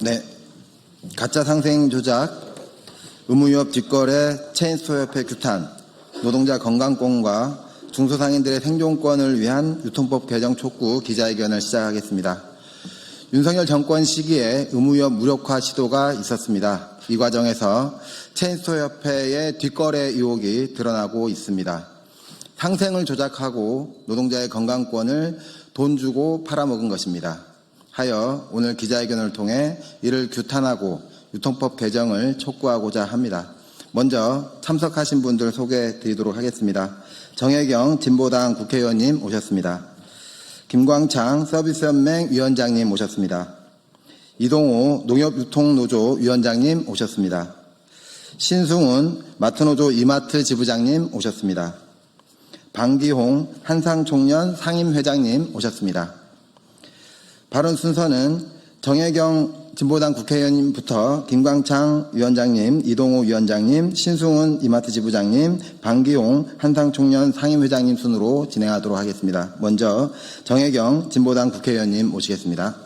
네. 가짜 상생 조작, 의무유업 뒷거래, 체인스토어협회 규탄, 노동자 건강권과 중소상인들의 생존권을 위한 유통법 개정 촉구 기자회견을 시작하겠습니다. 윤석열 정권 시기에 의무유업 무력화 시도가 있었습니다. 이 과정에서 체인스토어협회의 뒷거래 의혹이 드러나고 있습니다. 상생을 조작하고 노동자의 건강권을 돈 주고 팔아먹은 것입니다. 하여 오늘 기자회견을 통해 이를 규탄하고 유통법 개정을 촉구하고자 합니다. 먼저 참석하신 분들 소개해 드리도록 하겠습니다. 정혜경 진보당 국회의원님 오셨습니다. 김광창 서비스연맹 위원장님 오셨습니다. 이동호 농협유통노조 위원장님 오셨습니다. 신승훈 마트노조 이마트 지부장님 오셨습니다. 방기홍 한상총련 상임회장님 오셨습니다. 발언 순서는 정혜경 진보당 국회의원님부터 김광창 위원장님, 이동호 위원장님, 신승훈 이마트 지부장님, 방기용 한상총련 상임회장님 순으로 진행하도록 하겠습니다. 먼저 정혜경 진보당 국회의원님 모시겠습니다.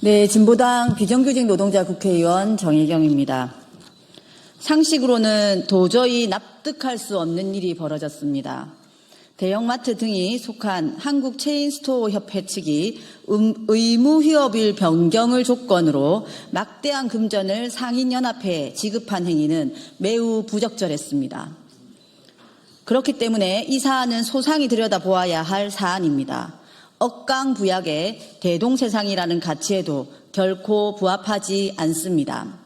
네, 진보당 비정규직 노동자 국회의원 정혜경입니다. 상식으로는 도저히 납득할 수 없는 일이 벌어졌습니다. 대형마트 등이 속한 한국 체인스토어 협회 측이 음- 의무 휴업일 변경을 조건으로 막대한 금전을 상인연합회에 지급한 행위는 매우 부적절했습니다. 그렇기 때문에 이 사안은 소상히 들여다보아야 할 사안입니다. 억강부약의 대동세상이라는 가치에도 결코 부합하지 않습니다.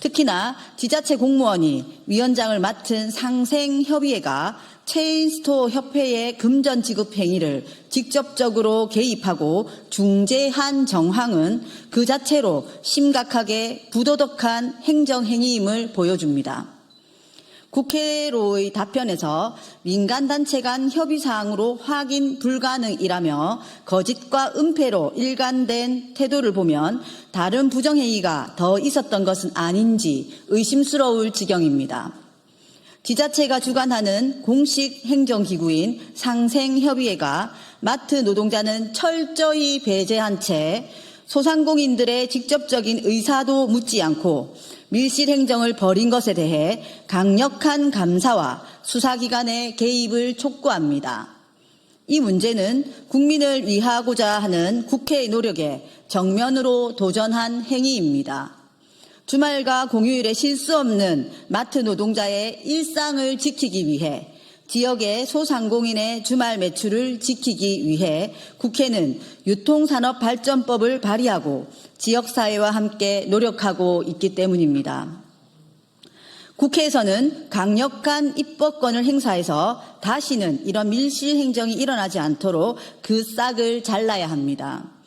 특히나 지자체 공무원이 위원장을 맡은 상생협의회가 체인스토어 협회의 금전 지급 행위를 직접적으로 개입하고 중재한 정황은 그 자체로 심각하게 부도덕한 행정 행위임을 보여줍니다. 국회로의 답변에서 민간단체 간 협의사항으로 확인 불가능이라며 거짓과 은폐로 일관된 태도를 보면 다른 부정행위가 더 있었던 것은 아닌지 의심스러울 지경입니다. 지자체가 주관하는 공식 행정기구인 상생협의회가 마트 노동자는 철저히 배제한 채 소상공인들의 직접적인 의사도 묻지 않고 밀실 행정을 벌인 것에 대해 강력한 감사와 수사기관의 개입을 촉구합니다. 이 문제는 국민을 위하고자 하는 국회의 노력에 정면으로 도전한 행위입니다. 주말과 공휴일에 실수 없는 마트 노동자의 일상을 지키기 위해 지역의 소상공인의 주말 매출을 지키기 위해 국회는 유통산업발전법을 발의하고 지역사회와 함께 노력하고 있기 때문입니다. 국회에서는 강력한 입법권을 행사해서 다시는 이런 밀실 행정이 일어나지 않도록 그 싹을 잘라야 합니다.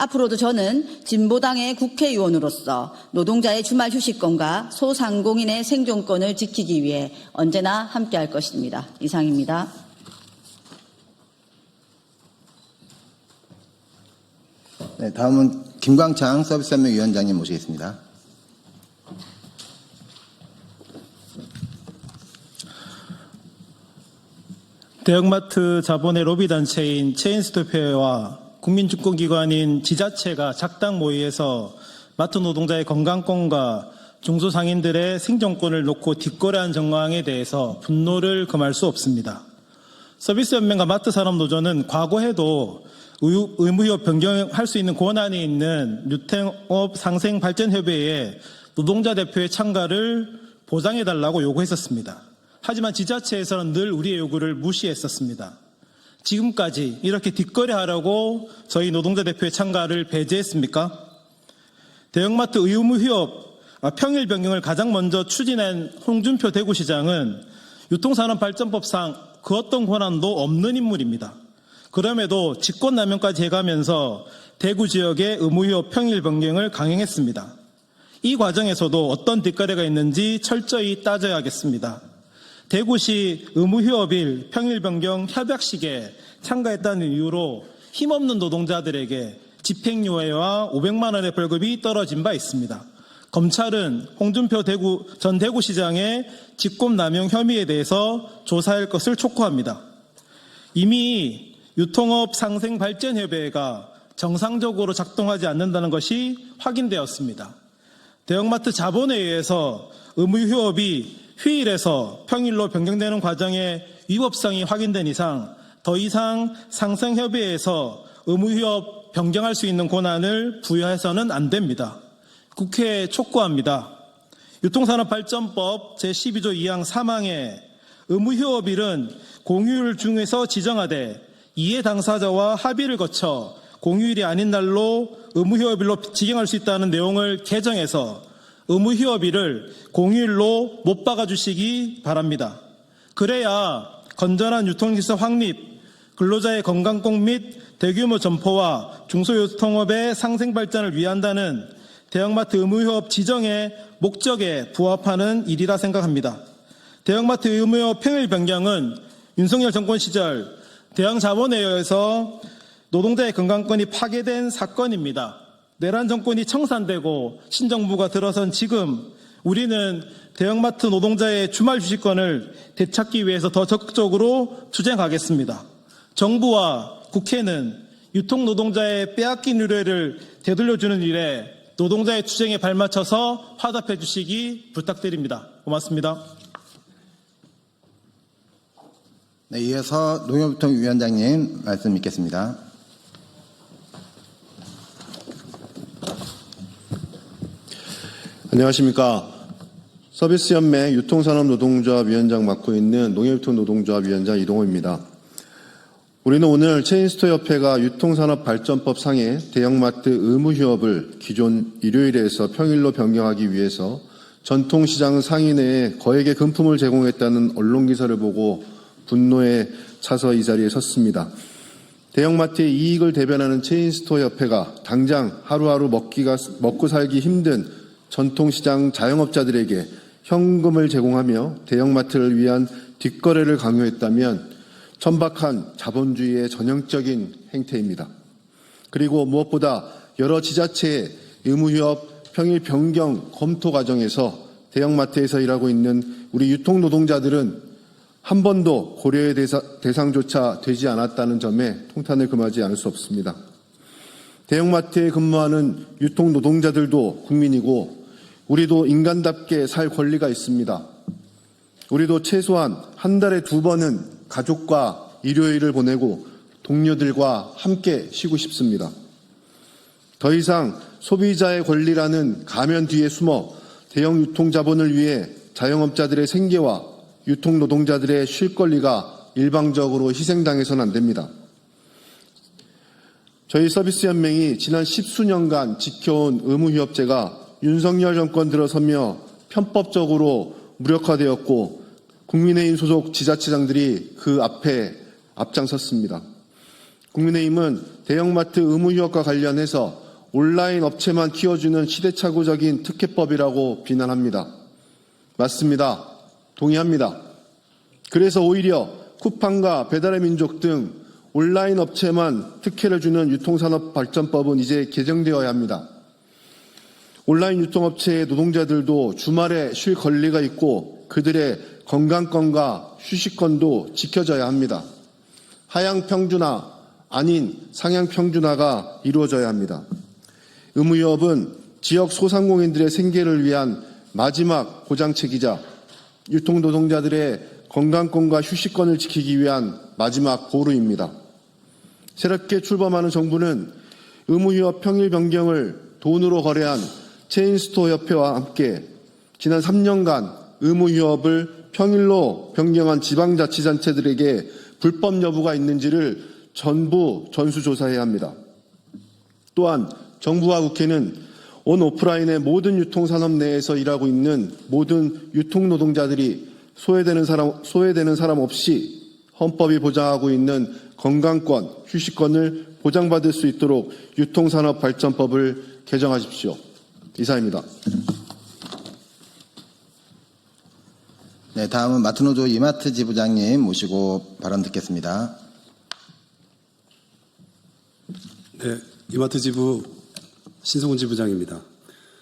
앞으로도 저는 진보당의 국회의원으로서 노동자의 주말 휴식권과 소상공인의 생존권을 지키기 위해 언제나 함께할 것입니다. 이상입니다. 네, 다음은 김광창 서비스연맹 위원장님 모시겠습니다. 대형마트 자본의 로비단체인 체인스토페와 국민주권기관인 지자체가 작당 모의에서 마트 노동자의 건강권과 중소상인들의 생존권을 놓고 뒷거래한 정황에 대해서 분노를 금할 수 없습니다. 서비스연맹과 마트산업노조는 과거에도 의- 의무휴업 변경할 수 있는 권한이 있는 유통업 상생발전협의회에 노동자 대표의 참가를 보장해달라고 요구했었습니다. 하지만 지자체에서는 늘 우리의 요구를 무시했었습니다. 지금까지 이렇게 뒷거래하라고 저희 노동자 대표의 참가를 배제했습니까? 대형마트 의무 휴업 아, 평일 변경을 가장 먼저 추진한 홍준표 대구시장은 유통산업발전법상 그 어떤 권한도 없는 인물입니다. 그럼에도 직권남용까지 해가면서 대구 지역의 의무휴업 평일 변경을 강행했습니다. 이 과정에서도 어떤 뒷거래가 있는지 철저히 따져야겠습니다. 대구시 의무휴업일 평일 변경 협약식에 참가했다는 이유로 힘없는 노동자들에게 집행유예와 500만 원의 벌금이 떨어진 바 있습니다. 검찰은 홍준표 대구, 전 대구시장의 직권남용 혐의에 대해서 조사할 것을 촉구합니다. 이미 유통업 상생발전협의회가 정상적으로 작동하지 않는다는 것이 확인되었습니다. 대형마트 자본에 의해서 의무휴업이 휴일에서 평일로 변경되는 과정에 위법성이 확인된 이상 더 이상 상생협의회에서 의무휴업 변경할 수 있는 권한을 부여해서는 안 됩니다. 국회에 촉구합니다. 유통산업발전법 제12조 2항 3항에 의무휴업일은 공휴일 중에서 지정하되 이해 당사자와 합의를 거쳐 공휴일이 아닌 날로 의무휴업일로 지정할 수 있다는 내용을 개정해서 의무 휴업일을 공휴일로 못 박아주시기 바랍니다. 그래야 건전한 유통시설 확립, 근로자의 건강공 및 대규모 점포와 중소유통업의 상생 발전을 위한다는 대형마트 의무휴업 지정의 목적에 부합하는 일이라 생각합니다. 대형마트 의무휴업 평일 변경은 윤석열 정권 시절 대형 자본회의에서 노동자의 건강권이 파괴된 사건입니다. 내란 정권이 청산되고 신정부가 들어선 지금 우리는 대형마트 노동자의 주말 휴식권을 되찾기 위해서 더 적극적으로 투쟁하겠습니다. 정부와 국회는 유통 노동자의 빼앗긴 의뢰를 되돌려주는 일에 노동자의 투쟁에 발맞춰서 화답해 주시기 부탁드립니다. 고맙습니다. 네, 이어서 농협유통위원장님 말씀 있겠습니다. 안녕하십니까. 서비스연맹 유통산업노동조합위원장 맡고 있는 농협유통노동조합위원장 이동호입니다. 우리는 오늘 체인스토협회가 유통산업발전법 상의 대형마트 의무휴업을 기존 일요일에서 평일로 변경하기 위해서 전통시장 상인 내에 거액의 금품을 제공했다는 언론기사를 보고 분노에 차서 이 자리에 섰습니다. 대형마트의 이익을 대변하는 체인스토어협회가 당장 하루하루 먹기가, 먹고 살기 힘든 전통시장 자영업자들에게 현금을 제공하며 대형마트를 위한 뒷거래를 강요했다면 천박한 자본주의의 전형적인 행태입니다. 그리고 무엇보다 여러 지자체의 의무휴업 평일 변경 검토 과정에서 대형마트에서 일하고 있는 우리 유통노동자들은 한 번도 고려의 대사, 대상조차 되지 않았다는 점에 통탄을 금하지 않을 수 없습니다. 대형마트에 근무하는 유통노동자들도 국민이고 우리도 인간답게 살 권리가 있습니다. 우리도 최소한 한 달에 두 번은 가족과 일요일을 보내고 동료들과 함께 쉬고 싶습니다. 더 이상 소비자의 권리라는 가면 뒤에 숨어 대형 유통 자본을 위해 자영업자들의 생계와 유통 노동자들의 쉴 권리가 일방적으로 희생당해서는 안 됩니다. 저희 서비스 연맹이 지난 십수년간 지켜온 의무 휴업제가 윤석열 정권 들어서며 편법적으로 무력화되었고 국민의힘 소속 지자체장들이 그 앞에 앞장섰습니다. 국민의힘은 대형마트 의무휴업과 관련해서 온라인 업체만 키워주는 시대착오적인 특혜법이라고 비난합니다. 맞습니다. 동의합니다. 그래서 오히려 쿠팡과 배달의 민족 등 온라인 업체만 특혜를 주는 유통산업 발전법은 이제 개정되어야 합니다. 온라인 유통업체의 노동자들도 주말에 쉴 권리가 있고 그들의 건강권과 휴식권도 지켜져야 합니다. 하향 평준화 아닌 상향 평준화가 이루어져야 합니다. 의무유업은 지역 소상공인들의 생계를 위한 마지막 보장책이자 유통노동자들의 건강권과 휴식권을 지키기 위한 마지막 보루입니다. 새롭게 출범하는 정부는 의무휴업 평일 변경을 돈으로 거래한 체인스토어 협회와 함께 지난 3년간 의무 휴업을 평일로 변경한 지방자치단체들에게 불법 여부가 있는지를 전부 전수조사해야 합니다. 또한 정부와 국회는 온 오프라인의 모든 유통산업 내에서 일하고 있는 모든 유통노동자들이 소외되는 사람, 소외되는 사람 없이 헌법이 보장하고 있는 건강권, 휴식권을 보장받을 수 있도록 유통산업 발전법을 개정하십시오. 이사입니다. 네, 다음은 마트노조 이마트 지부장님 모시고 발언 듣겠습니다. 네, 이마트 지부 신성훈 지부장입니다.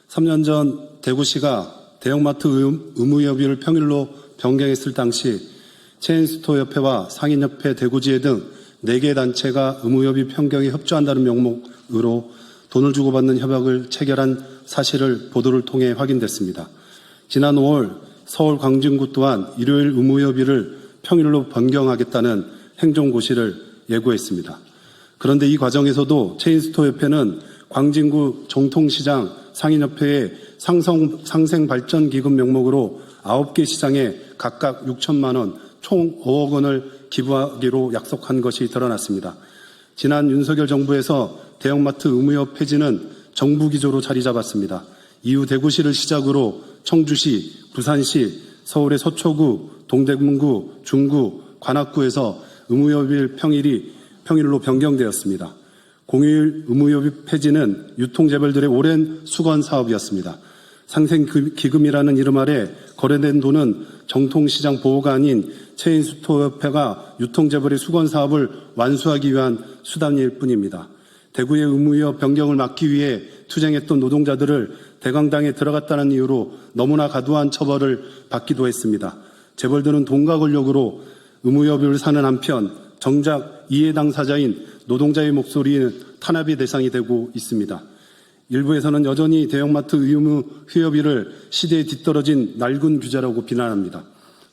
3년 전 대구시가 대형마트 의- 의무협의를 평일로 변경했을 당시 체인스토협회와 상인협회 대구지회 등 4개 단체가 의무협의 변경에 협조한다는 명목으로 돈을 주고받는 협약을 체결한 사실을 보도를 통해 확인됐습니다. 지난 5월 서울 광진구 또한 일요일 의무협의를 평일로 변경하겠다는 행정고시를 예고했습니다. 그런데 이 과정에서도 체인스토협회는 광진구 정통시장 상인협회에 상성, 상생발전기금 명목으로 9개 시장에 각각 6천만 원, 총 5억 원을 기부하기로 약속한 것이 드러났습니다. 지난 윤석열 정부에서 대형마트 의무협 폐지는 정부 기조로 자리 잡았습니다. 이후 대구시를 시작으로 청주시, 부산시, 서울의 서초구, 동대문구, 중구, 관악구에서 의무협일 평일이 평일로 변경되었습니다. 공휴일 의무협의 폐지는 유통재벌들의 오랜 수건 사업이었습니다. 상생기금이라는 이름 아래 거래된 돈은 정통시장 보호가 아닌 체인스토협회가 유통재벌의 수건 사업을 완수하기 위한 수단일 뿐입니다. 대구의 의무협 변경을 막기 위해 투쟁했던 노동자들을 대강당에 들어갔다는 이유로 너무나 가두한 처벌을 받기도 했습니다. 재벌들은 돈과 권력으로 의무협의를 사는 한편 정작 이해 당사자인 노동자의 목소리는 탄압의 대상이 되고 있습니다. 일부에서는 여전히 대형마트 의무 휴업일을 시대에 뒤떨어진 낡은 규제라고 비난합니다.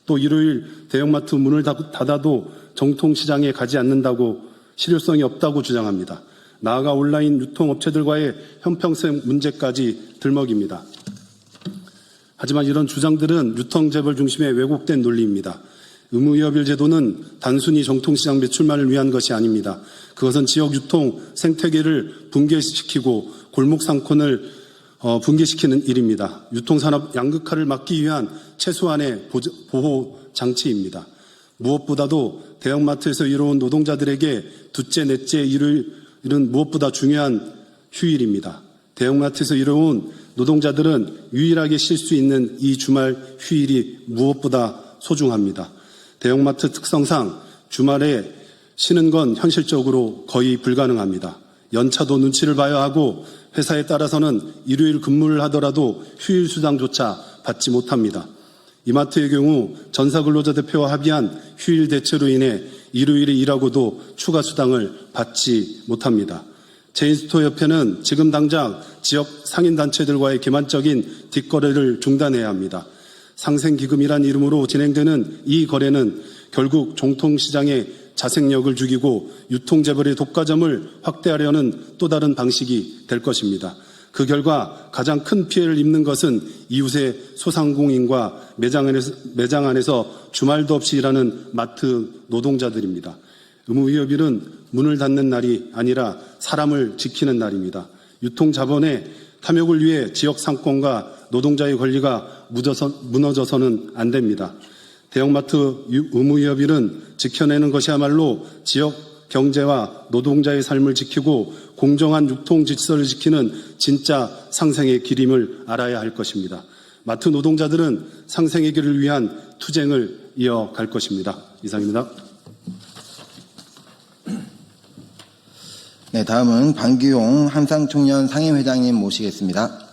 또 일요일 대형마트 문을 닫- 닫아도 정통시장에 가지 않는다고 실효성이 없다고 주장합니다. 나아가 온라인 유통업체들과의 형평성 문제까지 들먹입니다. 하지만 이런 주장들은 유통재벌 중심의 왜곡된 논리입니다. 의무협일 제도는 단순히 정통시장 매출만을 위한 것이 아닙니다. 그것은 지역 유통 생태계를 붕괴시키고 골목 상권을 어, 붕괴시키는 일입니다. 유통산업 양극화를 막기 위한 최소한의 보조- 보호 장치입니다. 무엇보다도 대형마트에서 이뤄온 노동자들에게 두째, 넷째 일요일은 무엇보다 중요한 휴일입니다. 대형마트에서 이뤄온 노동자들은 유일하게 쉴 수 있는 이 주말 휴일이 무엇보다 소중합니다. 대형마트 특성상 주말에 쉬는 건 현실적으로 거의 불가능합니다. 연차도 눈치를 봐야 하고 회사에 따라서는 일요일 근무를 하더라도 휴일 수당조차 받지 못합니다. 이마트의 경우 전사 근로자 대표와 합의한 휴일 대체로 인해 일요일에 일하고도 추가 수당을 받지 못합니다. 제인스토 협회는 지금 당장 지역 상인단체들과의 기만적인 뒷거래를 중단해야 합니다. 상생기금이란 이름으로 진행되는 이 거래는 결국 정통시장에 자생력을 죽이고 유통재벌의 독과점을 확대하려는 또 다른 방식이 될 것입니다. 그 결과 가장 큰 피해를 입는 것은 이웃의 소상공인과 매장 안에서, 매장 안에서 주말도 없이 일하는 마트 노동자들입니다. 의무휴업일은 문을 닫는 날이 아니라 사람을 지키는 날입니다. 유통자본의 탐욕을 위해 지역 상권과 노동자의 권리가 무너져, 무너져서는 안 됩니다. 대형마트 유- 의무휴업일은 지켜내는 것이야말로 지역 경제와 노동자의 삶을 지키고 공정한 유통 질서를 지키는 진짜 상생의 길임을 알아야 할 것입니다. 마트 노동자들은 상생의 길을 위한 투쟁을 이어갈 것입니다. 이상입니다. 네, 다음은 방규용 한상총련 상임회장님 모시겠습니다.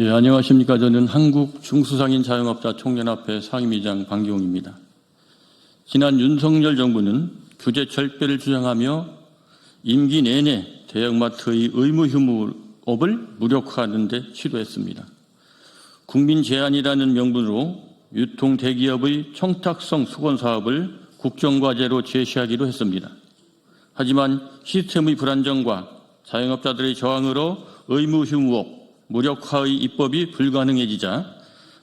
예, 안녕하십니까. 저는 한국 중수상인 자영업자 총연합회 상임위장 방기용입니다. 지난 윤석열 정부는 규제 철폐를 주장하며 임기 내내 대형마트의 의무 휴무업을 무력화하는 데 시도했습니다. 국민 제한이라는 명분으로 유통 대기업의 청탁성 수건 사업을 국정과제로 제시하기로 했습니다. 하지만 시스템의 불안정과 자영업자들의 저항으로 의무 휴무업 무력화의 입법이 불가능해지자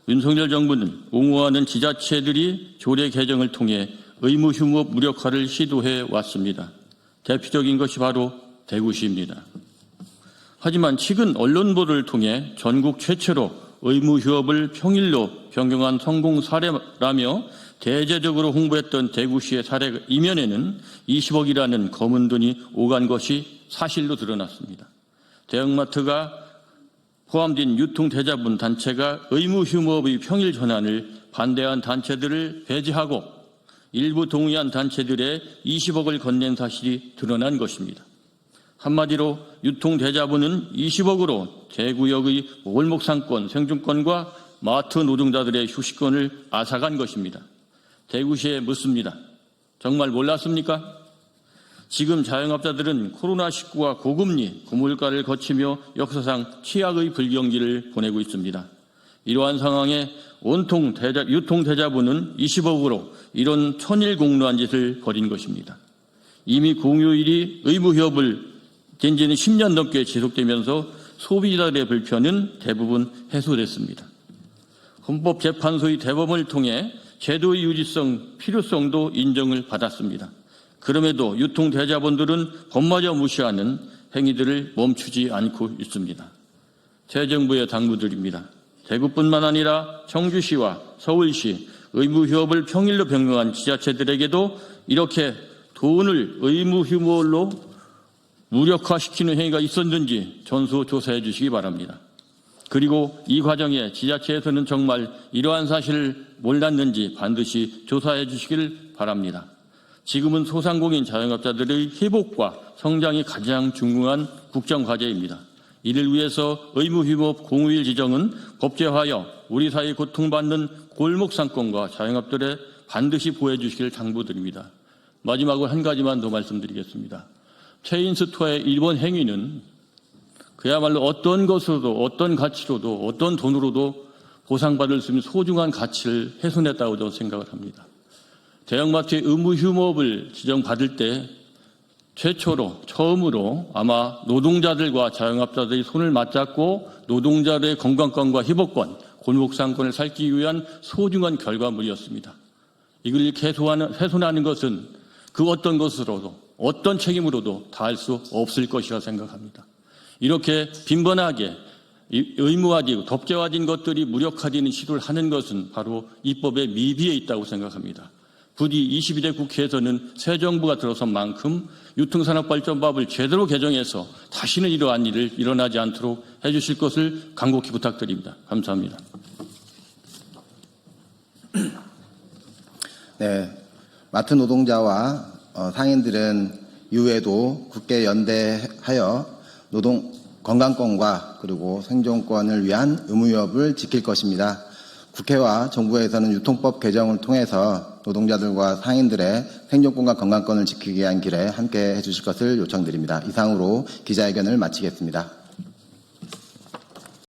윤석열 정부는 옹호하는 지자체들이 조례 개정을 통해 의무 휴무업 무력화를 시도해 왔습니다. 대표적인 것이 바로 대구시입니다. 하지만 최근 언론 보도를 통해 전국 최초로 의무 휴업을 평일로 변경한 성공 사례라며 대대적으로 홍보했던 대구시의 사례 이면에는 20억이라는 검은 돈이 오간 것이 사실로 드러났습니다. 대형마트가 포함된 유통대자분 단체가 의무 휴무업의 평일 전환을 반대한 단체들을 배제하고 일부 동의한 단체들의 20억을 건넨 사실이 드러난 것입니다. 한마디로 유통대자본은 20억으로 대구역의 월목상권, 생존권과 마트 노동자들의 휴식권을 앗아간 것입니다. 대구시에 묻습니다. 정말 몰랐습니까? 지금 자영업자들은 코로나19와 고금리, 고물가를 거치며 역사상 최악의 불경기를 보내고 있습니다. 이러한 상황에 온통 대자, 유통 대자본은 20억으로 이런 천일공노한 짓을 벌인 것입니다. 이미 공휴일이 의무휴업을 된 지는 10년 넘게 지속되면서 소비자들의 불편은 대부분 해소됐습니다. 헌법재판소의 대법원을 통해 제도의 유지성, 필요성도 인정을 받았습니다. 그럼에도 유통 대자본들은 법마저 무시하는 행위들을 멈추지 않고 있습니다. 새 정부의 당부드립니다. 대구뿐만 아니라 청주시와 서울시 의무휴업을 평일로 변경한 지자체들에게도 이렇게 돈을 의무휴업로 무력화시키는 행위가 있었는지 전수 조사해 주시기 바랍니다. 그리고 이 과정에 지자체에서는 정말 이러한 사실을 몰랐는지 반드시 조사해 주시길 바랍니다. 지금은 소상공인 자영업자들의 회복과 성장이 가장 중요한 국정과제입니다. 이를 위해서 의무휴업 공휴일 지정은 법제화하여 우리 사회 고통받는 골목상권과 자영업들에 반드시 보호해 주시길 당부드립니다. 마지막으로 한 가지만 더 말씀드리겠습니다. 체인스토어의 일본 행위는 그야말로 어떤 것으로도 어떤 가치로도 어떤 돈으로도 보상받을 수 있는 소중한 가치를 훼손했다고 저는 생각을 합니다. 대형마트의 의무 휴업을 지정받을 때 최초로 처음으로 아마 노동자들과 자영업자들이 손을 맞잡고 노동자들의 건강권과 회복권, 골목상권을 살기 위한 소중한 결과물이었습니다. 이걸 개소하는, 훼손하는 것은 그 어떤 것으로도 어떤 책임으로도 다 할 수 없을 것이라 생각합니다. 이렇게 빈번하게 이- 의무화되고 법제화된 것들이 무력화되는 시도를 하는 것은 바로 입법의 미비에 있다고 생각합니다. 부디 22대 국회에서는 새 정부가 들어선 만큼 유통산업발전법을 제대로 개정해서 다시는 이러한 일을 일어나지 않도록 해주실 것을 간곡히 부탁드립니다. 감사합니다. 네, 마트 노동자와 어, 상인들은 이후에도 국회 연대하여 노동 건강권과 그리고 생존권을 위한 의무협을 지킬 것입니다. 국회와 정부에서는 유통법 개정을 통해서 노동자들과 상인들의 생존권과 건강권을 지키기 위한 길에 함께 해주실 것을 요청드립니다. 이상으로 기자회견을 마치겠습니다.